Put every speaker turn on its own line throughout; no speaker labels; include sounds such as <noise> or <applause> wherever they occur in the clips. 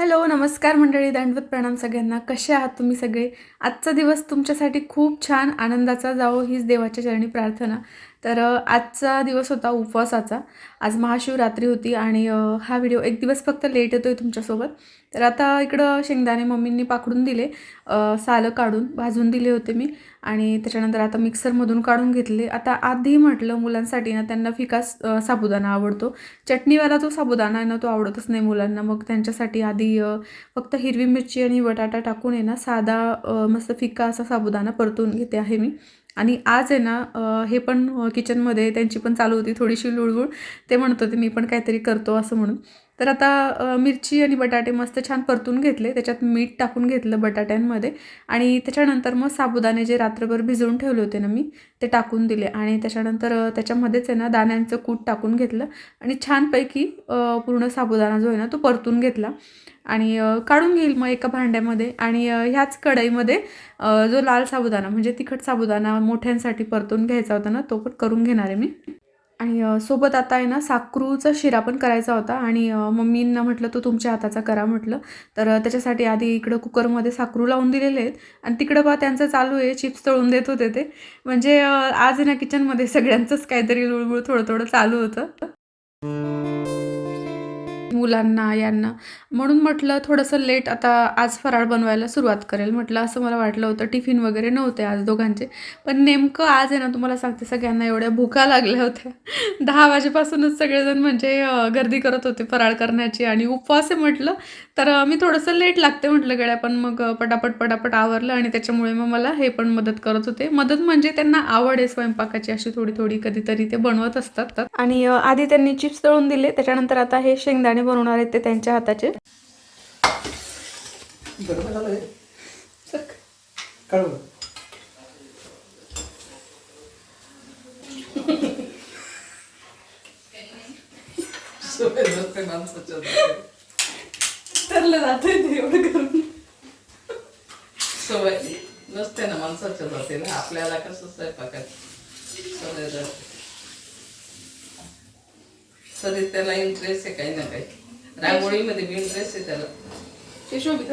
Hello नमस्कार मंडळी दांडवत प्रणाम सगळ्यांना. कसे आहात तुम्ही सगळे? आजचा दिवस तुमच्यासाठी खूप छान आनंदाचा जावो हीच देवाच्या चरणी प्रार्थना. तर आजचा दिवस होता उपवासाचा. आज महाशिवरात्री होती आणि हा व्हिडिओ एक दिवस फक्त लेट येतो आहे तुमच्यासोबत. तर आता इकडं शेंगदाणे मम्मींनी पाकडून दिले सालं काढून भाजून दिले होते मी आणि त्याच्यानंतर आता मिक्सरमधून काढून घेतले. आता आधी म्हटलं मुलांसाठी ना त्यांना फिका साबुदाणा आवडतो. चटणीवाला जो साबुदाणा आहे ना तो आवडतच नाही मुलांना. मग त्यांच्यासाठी आधी फक्त हिरवी मिरची आणि बटाटा टाकून आहे ना साधा मस्त फिका असा साबुदाणा परतून घेते आहे मी. आणि आज आहे ना हे पण किचनमध्ये त्यांची पण चालू होती थोडीशी लुळबुळ ते म्हणत होते मी पण काहीतरी करतो असं म्हणून. तर आता मिरची आणि बटाटे मस्त छान परतून घेतले. त्याच्यात मीठ टाकून घेतलं बटाट्यांमध्ये. आणि त्याच्यानंतर मग साबुदाणे जे रात्रभर भिजवून ठेवले होते ना मी ते टाकून दिले. आणि त्याच्यानंतर त्याच्यामध्येच आहे ना दाण्यांचं कूट टाकून घेतलं. आणि छानपैकी पूर्ण साबुदाणा जो आहे ना तो परतून घेतला. आणि काढून घेईल मग एका भांड्यामध्ये. आणि ह्याच कढईमध्ये जो लाल साबुदाणा म्हणजे तिखट साबुदाणा मोठ्यांसाठी परतून घ्यायचा होता ना तो पण करून घेणार आहे मी. आणि सोबत आता आहे ना साकरूचा शिरा पण करायचा होता आणि मम्मींना म्हटलं तो तुमच्या हाताचा करा म्हटलं. तर त्याच्यासाठी आधी इकडं कुकरमध्ये साखरू लावून दिलेले आहेत आणि तिकडं बा त्यांचं चालू आहे चिप्स तळून देत होते ते. म्हणजे आज ना किचनमध्ये सगळ्यांचंच काहीतरी लुळबुळ थोडं थोडं चालू होतं. मुलांना यांना. म्हणून म्हटलं थोडंसं लेट आता आज फराळ बनवायला सुरुवात करेल. म्हटलं असं मला वाटलं होतं. टिफिन वगैरे नव्हते आज दोघांचे. पण नेमकं आज आहे ना तुम्हाला सांगते सगळ्यांना एवढ्या भुका लागल्या होत्या. <laughs> दहा वाजेपासूनच सगळेजण म्हणजे गर्दी करत होते फराळ करण्याची आणि उपवास आहे म्हटलं. तर मी थोडंसं लेट लागते म्हटलं गड्या पण मग पटापट पटापट आवरलं आणि त्याच्यामुळे मग मला हे पण मदत करत होते. मदत म्हणजे त्यांना आवड आहे स्वयंपाकाची अशी थोडी थोडी कधीतरी ते बनवत असतात. आणि आधी त्यांनी चिप्स तळून दिले. त्याच्यानंतर आता हे शेंगदाणे बनवणार आहेत ते त्यांच्या हाताचे.
सवय नसते माणसाच्या जाती.
ठरलं जातंय ते एवढं करून.
सवय नसते ना माणसाच्या जातीला आपल्याला कसं स्वयंपाकात सवय जाते. तरी त्याला इंटरेस्ट आहे काही ना काही. रांगोळीमध्ये बी इंटरेस्ट आहे त्याला.
ते शोभित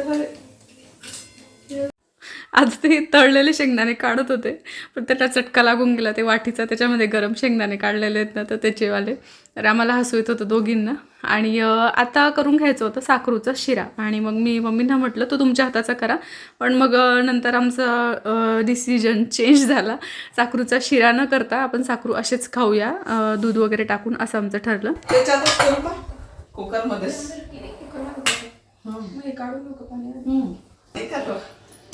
आज ते तळलेले शेंगदाणे काढत होते पण त्याला चटका लागून गेला. ते वाटीचा त्याच्यामध्ये गरम शेंगदाणे काढलेले आहेत ना तर त्याचेवाले तर आम्हाला हसू येत होतं दोघींना. आणि आता करून घ्यायचं होतं साखरूचा शिरा. आणि मग मी मम्मींना म्हटलं तो तुमच्या हाताचा करा. पण मग नंतर आमचा डिसिजन चेंज झाला. साखरूचा शिरा न करता आपण साखरू असेच खाऊया. दूध वगैरे टाकून असं आमचं ठरलं.
कुकरमध्येच. कुकरमध्येच
काढू नको पाणी
हम्म.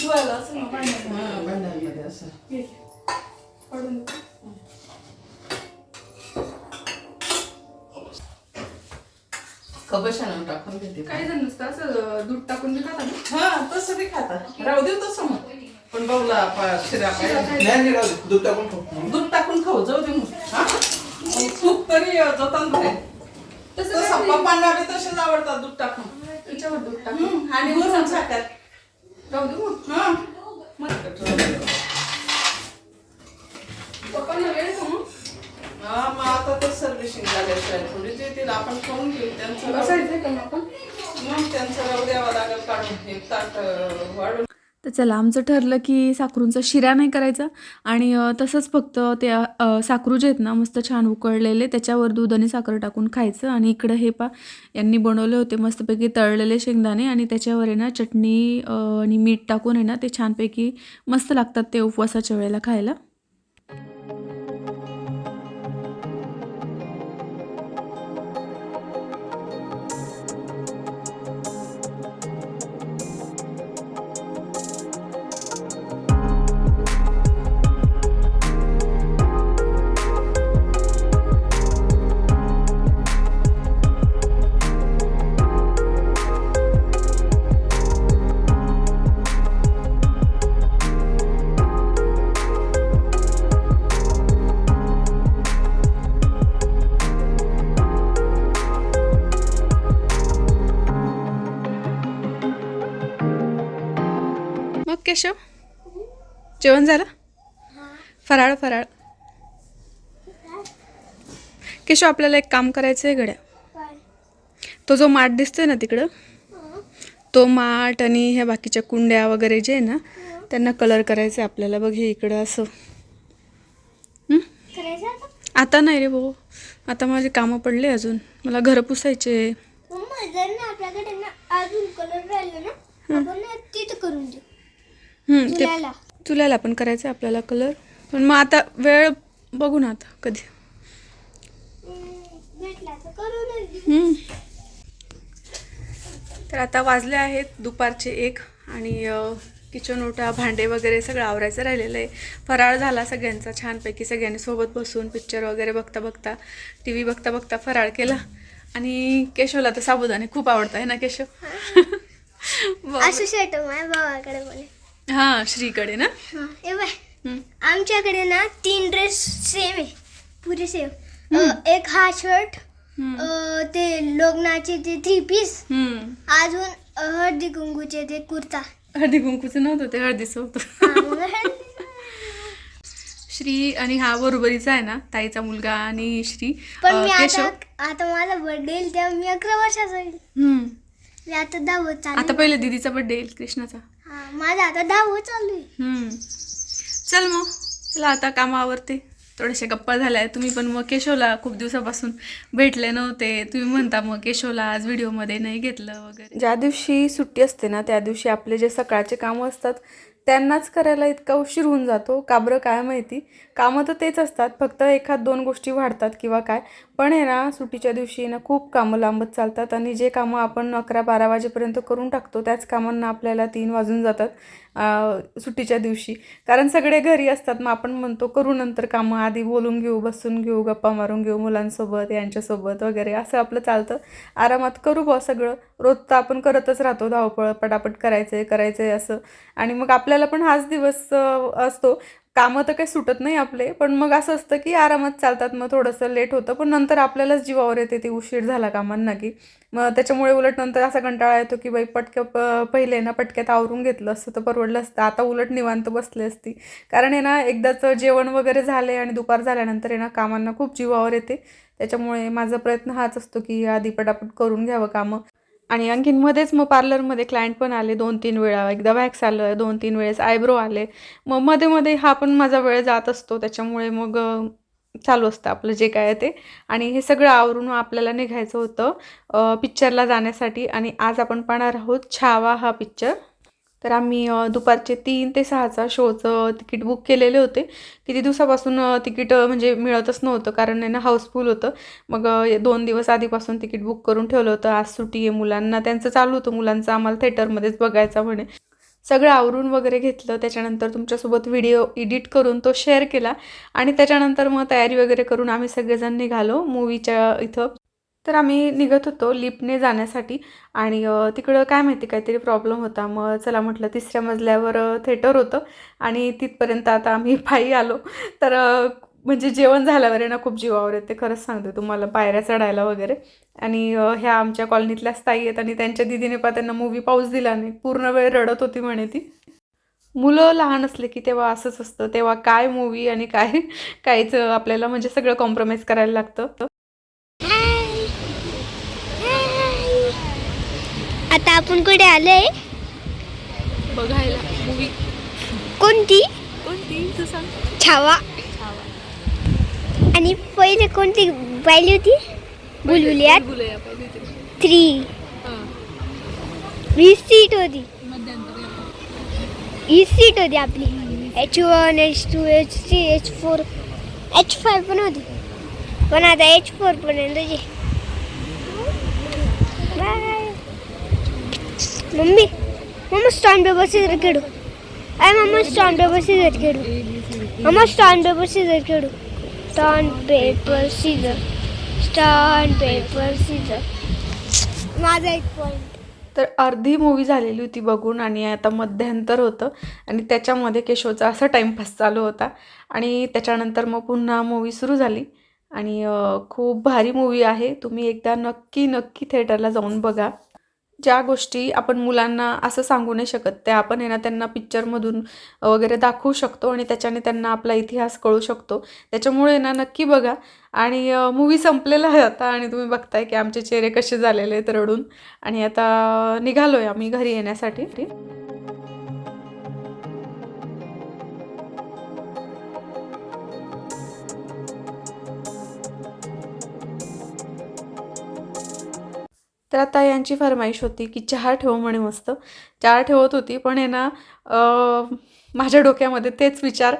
धुवायला असं ना पाण्यात.
हा, भांड्यांमध्ये असं.
काढू नको.
कबशानं टाकून घेते
काही जण नुसतं असं दूध टाकून देतात ना.
हा तसं बी खाता राहू देऊ तसं मग. पण पा- शिरा पाहिजे.
नाही नाही राहू दे. दूध टाकून खाऊ.
दूध टाकून खाऊ जाऊ दे मग. हा? मग तूप तरी जतान. बरे तसं पप्पांना बी तसेच आवडतात दूध टाकून.
त्याच्यावर दूध टाक
आणि वरून साखर
जाऊ दे मग.
हा
पप्पांना वेळ का मग?
हा, मग आता तर सर्व्हिसिंग झाल्याशिवाय थोडीच येतील आपण खाऊन घेऊ त्यांचं राहू-
का मग आपण?
मग त्यांचं राहू द्यावा लागेल काढून हे ताट वाढून
तर चला आमचं ठरलं की साखरूंचा शिरा नाही करायचा. आणि तसंच फक्त ते साखरू जे आहेत ना मस्त छान उकळलेले त्याच्यावर दूध आणि साखर टाकून खायचं. आणि इकडं हे पा यांनी बनवले होते मस्तपैकी तळलेले शेंगदाणे. आणि त्याच्यावर आहे ना चटणी आणि मीठ टाकून आहे ना ते छानपैकी मस्त लागतात ते उपवासाच्या वेळेला खायला. केशव? जेवण झालं? फराळ फराळ. केशव आपल्याला एक काम करायचं आहे गड्या तो जो माठ दिसतोय ना तिकडं तो माठ आणि ह्या बाकीच्या कुंड्या वगैरे जे आहे ना त्यांना कलर करायचं आहे आपल्याला. बघ हे इकडं असं. हं?
आता
नाही रे भाऊ. आता माझे कामं पडले अजून. मला घरं पुसायचे
अजून कलर राहिलो ना आपण तिथं करून देऊ.
हं, ते पण करायचं आहे आपल्याला कलर पण मग आता वेळ बघू ना आता कधी.
हम्म, भेटला तर करूनच देऊ.
तर आता वाजले आहेत दुपारचे एक आणि अ, किचन ओटा भांडे वगैरे सगळं आवरायचं राहिलेलं आहे. फराळ झाला सगळ्यांचा छानपैकी सगळ्यांनी सोबत बसून पिक्चर वगैरे बघता बघता टी व्ही बघता बघता फराळ केला. आणि केशवला तर साबुदाणे खूप आवडतं आहे ना केशव? <laughs> बरं.
असं माझ्या भावाकडे बोले
हां श्रीकडे ना?
हा हे बाय. आमच्याकडे ना तीन ड्रेस सेम आहे. पुरे सेम एक हा शर्ट. ते लग्नाचे ते थ्री पीस. अजून अ, हळदी कुंकूचे ते कुर्ता.
हळदी कुंकूचं नव्हतं ते हळदीचं होतं.
हा, <laughs> मग हळदी-
श्री आणि हा बरोबरीचा आहे ना ताईचा मुलगा आणि श्री
पण
अ,
मी आता आता माझा बर्थडे येईल तेव्हा मी अकरा वर्षाचा होईल.
हं.
मी आता दहावं चालू
आता पहिले दीदीचा बर्थडे येईल कृष्णाचा.
माझा आता दहावं चालू आहे.
हम्म. चल मग चला आता कामं आवरते थोड्याशा गप्पा झाल्या. तुम्ही पण मग केशवला खूप दिवसापासून भेटले नव्हते. तुम्ही म्हणता मग केशवला आज व्हिडिओमध्ये नाही घेतलं वगैरे. ज्या दिवशी सुट्टी असते ना त्या दिवशी आपले जे सकाळचे कामं असतात त्यांनाच करायला इतका उशीर होऊन जातो. का बरं काय माहिती. कामं तर तेच असतात. फक्त एखाद दोन गोष्टी वाढतात किंवा काय. पण आहे ना सुट्टीच्या दिवशी ना खूप कामं लांबत चालतात आणि जे कामं आपण अकरा बारा वाजेपर्यंत करून टाकतो त्याच कामांना आपल्याला तीन वाजून जातात सुट्टीच्या दिवशी. कारण सगळे घरी असतात मग आपण म्हणतो करू नंतर कामं आधी बोलून घेऊ बसून घेऊ गप्पा मारून घेऊ मुलांसोबत यांच्यासोबत वगैरे असं आपलं चालतं. आरामात करू बुवा सगळं. रोज तर आपण करतच राहतो धावपळ पटापट करायचं आहे करायचं आहे असं. आणि मग आपल्याला पण हाच दिवस असतो. कामं तर काही सुटत नाही आपले पण मग असं असतं की आरामात चालतात मग थोडंसं लेट होतं पण नंतर आपल्यालाच जीवावर येते ते उशीर झाला कामांना की. मग त्याच्यामुळे उलट नंतर असा कंटाळा येतो की बाई पटक्या प पहिले ना पटक्यात आवरून घेतलं असतं तर परवडलं असतं आता उलट निवांत बसले असती. कारण आहे ना एकदाच जेवण वगैरे झाले आणि दुपार झाल्यानंतर आहे ना कामांना खूप जीवावर येते. त्याच्यामुळे माझा प्रयत्न हाच असतो की आधी पटापट करून घ्यावं कामं. आणि आणखीन मध्येच मग पार्लरमध्ये क्लायंट पण आले दोन तीन वेळा. एकदा वॅक्स आलं दोन तीन वेळेस आयब्रो आले. मग मध्ये मध्ये हा पण माझा वेळ जात असतो. त्याच्यामुळे मग चालू असतं आपलं जे काय आहे ते. आणि हे सगळं आवरून आपल्याला निघायचं होतं पिक्चरला जाण्यासाठी. आणि आज आपण पाहणार आहोत छावा हा पिक्चर तर आम्ही दुपारचे तीन ते सहाचा शोचं तिकीट बुक केलेले होते. किती दिवसापासून तिकीट म्हणजे मिळतच नव्हतं कारण आहे ना हाऊसफुल होतं. मग दोन दिवस आधीपासून तिकीट बुक करून ठेवलं होतं. आज सुट्टी आहे मुलांना त्यांचं चालू होतं मुलांचं आम्हाला थिएटरमध्येच बघायचा म्हणे. सगळं आवरून वगैरे घेतलं. त्याच्यानंतर तुमच्यासोबत व्हिडिओ एडिट करून तो शेअर केला. आणि त्याच्यानंतर मग तयारी वगैरे करून आम्ही सगळेजण निघालो मूवीच्या इथं. तर आम्ही निघत होतो लिफ्टने जाण्यासाठी आणि तिकडं काय माहिती काहीतरी प्रॉब्लेम होता. मग चला म्हटलं तिसऱ्या मजल्यावर थेटर होतं आणि तिथपर्यंत आता आम्ही <laughs> पायी आलो. तर म्हणजे जेवण झाल्यावर आहे ना खूप जीवावर येते. खरंच सांगते तुम्हाला पायऱ्या चढायला वगैरे. आणि ह्या आमच्या कॉलनीतल्याच ताई आहेत आणि त्यांच्या दिदीने पा त्यांना मूवी पाऊस दिला नाही. पूर्ण वेळ रडत होती म्हणे ती. मुलं लहान असले की तेव्हा असंच असतं. तेव्हा काय मूवी आणि काय <laughs> काहीच आपल्याला म्हणजे सगळं कॉम्प्रोमाइज करायला लागतं
आता आपण कुठे आलोय?
बघायला. मूवी
कोणती?
कोणती? तू सांग.
छावा. आणि पहिले कोणती पाहिली होती?
बुलबुलया पाहिली होती.
थ्री.
हां.
वीस सीट होती. ही सीट होती आपली. H one H two H three H four H five पण होती. पण आता एच फोर पर्यंतची bye mummy mamma stone paper scissor खेळू. आय मम्मा स्टॉन पेपर सीजर खेळू. मम्मा स्टॉन पेपर सीजर खेळू. Stone paper scissor stone paper scissor माझा एक पॉईंट
तर अर्धी मूवी झालेली होती बघून आणि आता मध्यांतर होतं. आणि त्याच्यामध्ये केशवचा असा टाईमपास चालू होता. आणि त्याच्यानंतर मग पुन्हा मूवी सुरू झाली. आणि खूप भारी मूवी आहे. तुम्ही एकदा नक्की नक्की थिएटरला जाऊन बघा. ज्या गोष्टी आपण मुलांना असं सांगू नाही शकत त्या आपण आहे ना त्यांना पिक्चरमधून वगैरे दाखवू शकतो आणि त्याच्याने त्यांना आपला इतिहास कळू शकतो. त्याच्यामुळे ना नक्की बघा. आणि मूवी संपलेला आहे आता आणि तुम्ही बघताय की आमचे चेहरे कसे झालेले आहेत रडून. आणि आता निघालो आहे आम्ही घरी येण्यासाठी. तर आता यांची फरमाईश होती की चहा ठेव म्हणे मस्त. चहा ठेवत होती पण यांना माझ्या डोक्यामध्ये तेच विचार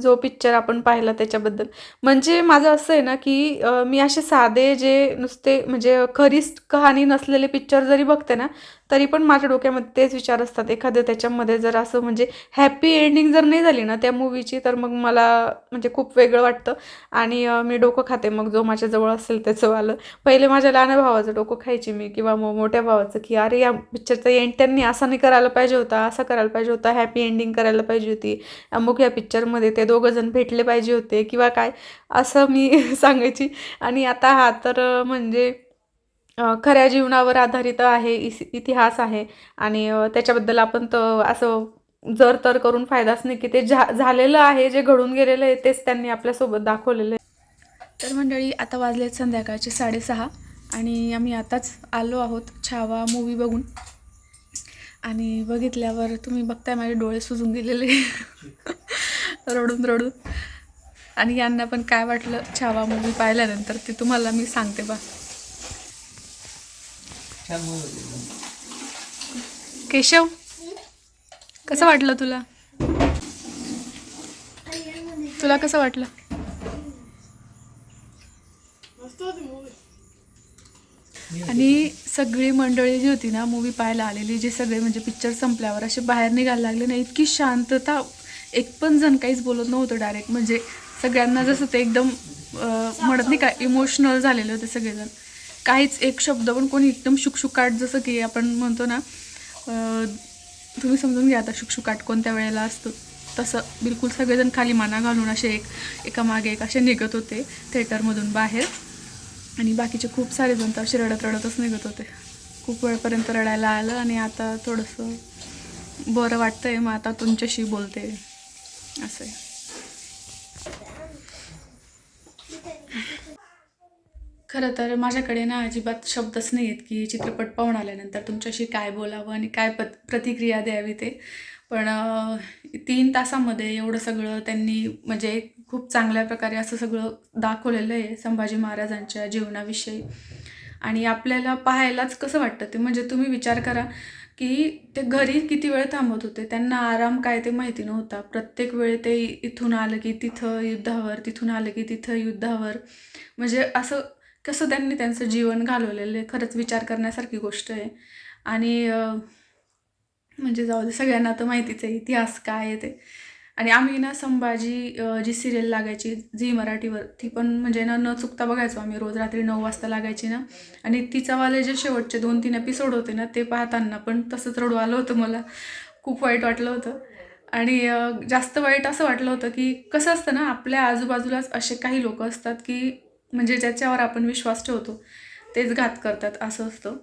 जो पिक्चर आपण पाहिला त्याच्याबद्दल. म्हणजे माझं असं आहे ना की मी असे साधे जे नुसते म्हणजे खरीच कहाणी नसलेले पिक्चर जरी बघते ना तरी पण माझ्या डोक्यामध्ये तेच विचार असतात. एखादं त्याच्यामध्ये जर असं म्हणजे हॅपी एंडिंग जर नाही झाली ना त्या मूवीची तर मग मला म्हणजे खूप वेगळं वाटतं. आणि मी डोकं खाते मग जो माझ्याजवळ असेल त्याचं वालं पहिले माझ्या लहान भावाचं डोकं खायची मी किंवा मग मोठ्या भावाचं की अरे या पिक्चरचं एंड त्यांनी असा नाही करायला पाहिजे होता असं करायला पाहिजे होता हॅपी एंडिंग करायला पाहिजे होती. अमुक या पिक्चरमध्ये ते दोघं जण भेटले पाहिजे होते किंवा काय असं मी <laughs> सांगायची. आणि आता हा तर म्हणजे खऱ्या जीवनावर आधारित आहे इस इतिहास आहे. आणि त्याच्याबद्दल आपण तर असं जर तर करून फायदाच नाही की ते झा झालेलं आहे जे घडून गेलेलं आहे तेच त्यांनी आपल्यासोबत दाखवलेलं आहे. तर मंडळी आता वाजलेत संध्याकाळचे साडेसहा आणि आम्ही आताच आलो आहोत छावा मूवी बघून. आणि बघितल्यावर तुम्ही बघताय माझे डोळे सुजून गेलेले. <laughs> रडून रडून. आणि यांना पण काय वाटलं छावा मूवी पाहिल्यानंतर ते तुम्हाला मी सांगते बा. केशव कसं वाटलं तुला? तुला कसं वाटलं? आणि सगळी मंडळी जी होती ना मूवी पाहायला आलेली जे सगळे म्हणजे पिक्चर संपल्यावर असे बाहेर निघायला लागले ना इतकी शांतता एक पण जण काहीच बोलत नव्हतं डायरेक्ट म्हणजे सगळ्यांना जसं ते एकदम म्हणत नाही का इमोशनल झालेले होते सगळेजण. काहीच एक शब्द पण कोणी एकदम शुकशुकाट जसं की आपण म्हणतो ना तुम्ही समजून घ्या आता शुकशुकाट कोणत्या वेळेला असतो. तसं बिलकुल सगळेजण खाली माना घालून असे एक एकामागे एक असे निघत होते थिएटरमधून बाहेर. आणि बाकीचे खूप सारे जण तर असे रडत रडतच निघत होते. खूप वेळपर्यंत रडायला आलं आणि आता थोडंसं बरं वाटतंय मग आता तुमच्याशी बोलते. असं आहे. खरं तर माझ्याकडे ना अजिबात शब्दच नाही आहेत की चित्रपट पाहून आल्यानंतर तुमच्याशी काय बोलावं आणि काय पत प्रतिक्रिया द्यावी ते. पण तीन तासामध्ये एवढं सगळं त्यांनी म्हणजे खूप चांगल्या प्रकारे असं सगळं दाखवलेलं आहे संभाजी महाराजांच्या जीवनाविषयी. आणि आपल्याला पाहायलाच कसं वाटतं ते म्हणजे तुम्ही विचार करा. की ते घरी किती वेळ थांबत होते त्यांना आराम काय ते माहिती नव्हता. प्रत्येक वेळ ते इथून आलं की तिथं युद्धावर तिथून आलं की तिथं युद्धावर. म्हणजे असं कसं त्यांनी त्यांचं जीवन घालवलेलं आहे खरंच विचार करण्यासारखी गोष्ट आहे. आणि म्हणजे जाऊ दे सगळ्यांना तर माहितीच आहे इतिहास काय आहे ते. आणि आम्ही ना संभाजी जी सिरियल लागायची झी मराठीवर ती पण म्हणजे ना न चुकता बघायचो आम्ही. रोज रात्री नऊ वाजता लागायची ना. आणि तिचावाले जे शेवटचे दोन तीन एपिसोड होते ना ते पाहताना पण तसंच रडू आलं होतं मला. खूप वाईट वाटलं होतं. आणि जास्त वाईट असं वाटलं होतं की कसं असतं ना आपल्या आजूबाजूलाच असे काही लोक असतात की म्हणजे ज्याच्यावर आपण विश्वास ठेवतो तेच घात करतात असं असतं.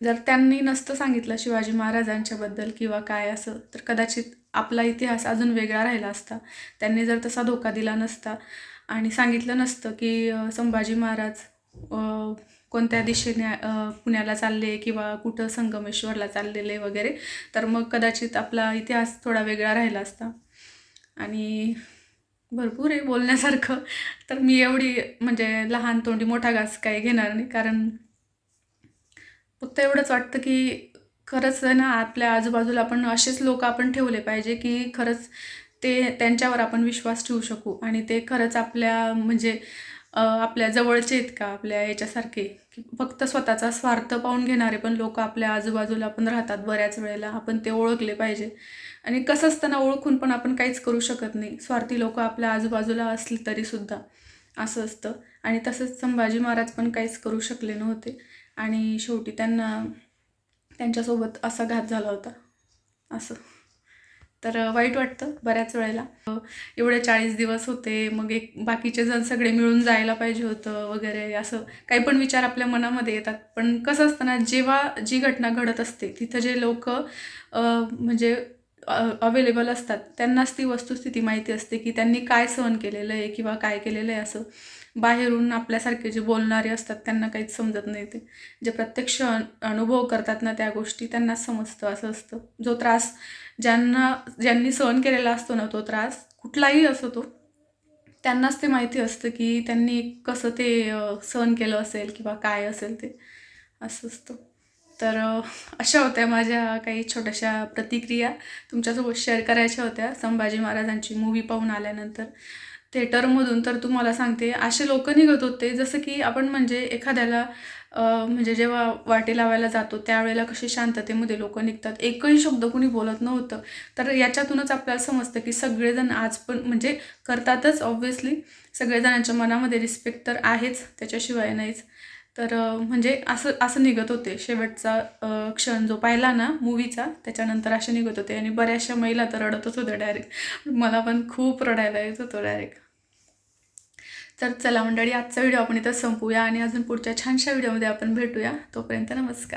जर त्यांनी नसतं सांगितलं शिवाजी महाराजांच्याबद्दल किंवा काय असं तर कदाचित आपला इतिहास अजून वेगळा राहिला असता. त्यांनी जर तसा धोका दिला नसता आणि सांगितलं नसतं की संभाजी महाराज कोणत्या दिशेने पुण्याला चालले किंवा कुठं संगमेश्वरला चाललेले वगैरे तर मग कदाचित आपला इतिहास थोडा वेगळा राहिला असता. आणि भरपूर आहे बोलण्यासारखं तर मी एवढी म्हणजे लहान तोंडी मोठा घास काही घेणार नाही. कारण फक्त एवढंच वाटतं की खरंच ना आपल्या आजूबाजूला आपण असेच लोक आपण ठेवले पाहिजे की खरंच ते त्यांच्यावर आपण विश्वास ठेवू शकू. आणि ते खरंच आपल्या म्हणजे आपल्या जवळचे आहेत का आपल्या याच्यासारखे? की फक्त स्वतःचा स्वार्थ पाहून घेणारे पण लोक आपल्या आजूबाजूला पण राहतात बऱ्याच वेळेला. आपण ते ओळखले पाहिजे. आणि कसं असताना ओळखून पण आपण काहीच करू शकत नाही. स्वार्थी लोक आपल्या आजूबाजूला असली तरीसुद्धा असं असतं. आणि तसंच संभाजी महाराज पण काहीच करू शकले नव्हते. आणि शेवटी त्यांना त्यांच्यासोबत असा घात झाला होता. असं. तर वाईट वाटतं बऱ्याच वेळेला. एवढे चाळीस दिवस होते मग एक बाकीचे जण सगळे मिळून जायला पाहिजे होतं वगैरे असं काही पण विचार आपल्या मनामध्ये येतात. पण कसं असतं ना जेव्हा जी घटना घडत असते तिथं जे लोक म्हणजे अवेलेबल असतात त्यांनाच ती वस्तुस्थिती माहिती असते की त्यांनी काय सहन केलेलं आहे किंवा काय केलेलं आहे असं. बाहेरून आपल्यासारखे जे बोलणारे असतात त्यांना काहीच समजत नाही ते. जे प्रत्यक्ष अनुभव करतात ना त्या गोष्टी त्यांना समजतं असं असतं. जो त्रास ज्यांना ज्यांनी सहन केलेला असतो ना तो त्रास कुठलाही असो तो त्यांनाच ते माहिती असतं की त्यांनी कसं ते सहन केलं असेल किंवा काय असेल ते. असं असतं. तर अशा होत्या माझ्या काही छोट्याशा प्रतिक्रिया. तुमच्यासोबत शेअर करायच्या होत्या. संभाजी महाराजांची मूवी पाहून आल्यानंतर. थिएटरमधून तर तुम्हाला सांगते असे लोक निघत होते जसं की आपण म्हणजे एखाद्याला म्हणजे जेव्हा वाटे लावायला जातो त्यावेळेला कसे शांततेमध्ये लोक निघतात. एकही शब्द कोणी बोलत नव्हतं. तर याच्यातूनच आपल्याला समजतं की सगळेजण आज पण म्हणजे करतातच ऑब्व्हियसली सगळेजणांच्या मनामध्ये रिस्पेक्ट तर आहेच त्याच्याशिवाय नाहीच. तर म्हणजे असं असं निघत होते. शेवटचा क्षण जो पाहिला ना मूवीचा त्याच्यानंतर असे निघत होते. आणि बऱ्याचशा महिला तर रडतच होत्या डायरेक्ट मला पण खूप रडायला येत होतं डायरेक्ट तर चला मंडळी आजचा व्हिडिओ आपण इथं संपूया आणि अजून पुढच्या छानशा व्हिडिओमध्ये आपण भेटूया. तोपर्यंत नमस्कार.